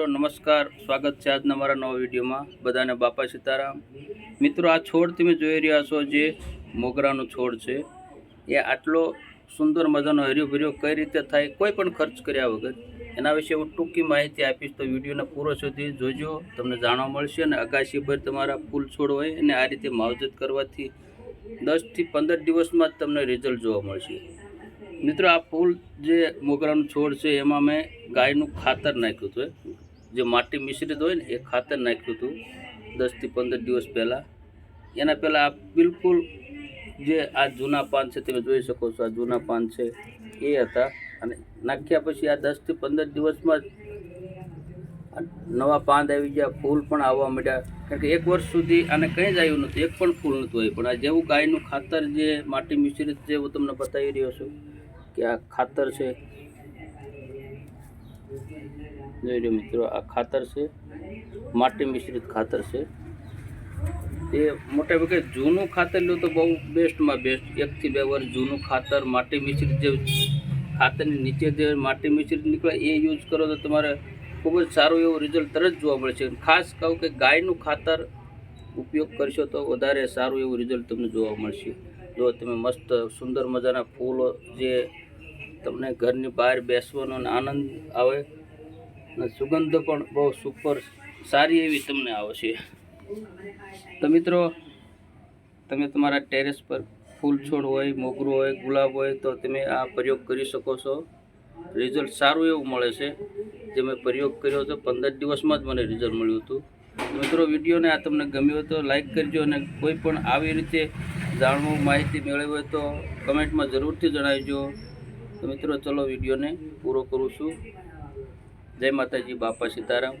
મિત્રો, નમસ્કાર. સ્વાગત છે આજના મારા નવા વિડીયોમાં. બધાને બાપા સીતારામ. મિત્રો, આ છોડ તમે જોઈ રહ્યા છો જે મોગરાનો છોડ છે. એ આટલો સુંદર મજાનો હર્યો કઈ રીતે થાય, કોઈ પણ ખર્ચ કર્યા વગર. એના વિશે હું ટૂંકી માહિતી આપીશ, તો વિડીયોને પૂરો સુધી જોજો. તમને જાણવા મળશે અને અગાશી પર તમારા ફૂલ છોડ હોય અને આ રીતે માવજત કરવાથી દસથી પંદર દિવસમાં જ તમને રિઝલ્ટ જોવા મળશે. મિત્રો, આ ફૂલ જે મોગરાનું છોડ છે, એમાં મેં ગાયનું ખાતર નાખ્યું હતું જે માટી મિશ્રિત હોય ને, એ ખાતર નાખ્યું હતું દસથી પંદર દિવસ પહેલાં. એના પહેલાં આ બિલકુલ જે આ જૂના પાન છે, તમે જોઈ શકો છો, આ જૂના પાન છે, એ હતા. અને નાખ્યા પછી આ દસથી પંદર દિવસમાં નવા પાંદ આવી ગયા, ફૂલ પણ આવવા માંડ્યા. કારણ કે એક વર્ષ સુધી આને કંઈ જ આવ્યું નહોતું, એક પણ ફૂલ નહોતું આવ્યું. પણ આ જેવું ગાયનું ખાતર જે માટી મિશ્રિત જે હું તમને બતાવી રહ્યો છું, કે આ ખાતર છે જોઈ લો મિત્રો, આ ખાતર છે. માટી મિશ્રિત ખાતર છે. એ મોટા ભાગે જૂનું ખાતર લો તો બહુ બેસ્ટમાં બેસ્ટ. એકથી બે વર્ષ જૂનું ખાતર, માટી મિશ્રિત જે ખાતરની નીચે જે માટી મિશ્રિત નીકળે એ યુઝ કરો તો તમારે ખૂબ જ સારું એવું રિઝલ્ટ તરત જોવા મળશે ખાસ કહું કે ગાયનું ખાતર ઉપયોગ કરશો તો વધારે સારું એવું રિઝલ્ટ તમને જોવા મળશે. જો તમે મસ્ત સુંદર મજાના ફૂલો જે તમને ઘરની બહાર બેસવાનો આનંદ આવે અને સુગંધ પણ બહુ સુપર સારી એવી તમને આવશે તો મિત્રો, તમે તમારા ટેરેસ પર ફૂલ છોડ હોય, મોગરું હોય, ગુલાબ હોય, તો તમે આ પ્રયોગ કરી શકો છો. રિઝલ્ટ સારું એવું મળે છે. જે મેં પ્રયોગ કર્યો હતો, પંદર દિવસમાં જ મને રિઝલ્ટ મળ્યું હતું. મિત્રો, વિડીયોને આ તમને ગમ્યો હોય તો લાઇક કરજો અને કોઈ પણ આવી રીતે જાણવું, માહિતી મેળવી હોય તો કમેન્ટમાં જરૂરથી જણાવજો. તો મિત્રો, ચલો વિડીયોને પૂરો કરું છું. જય માતાજી બાપા સીતારામ.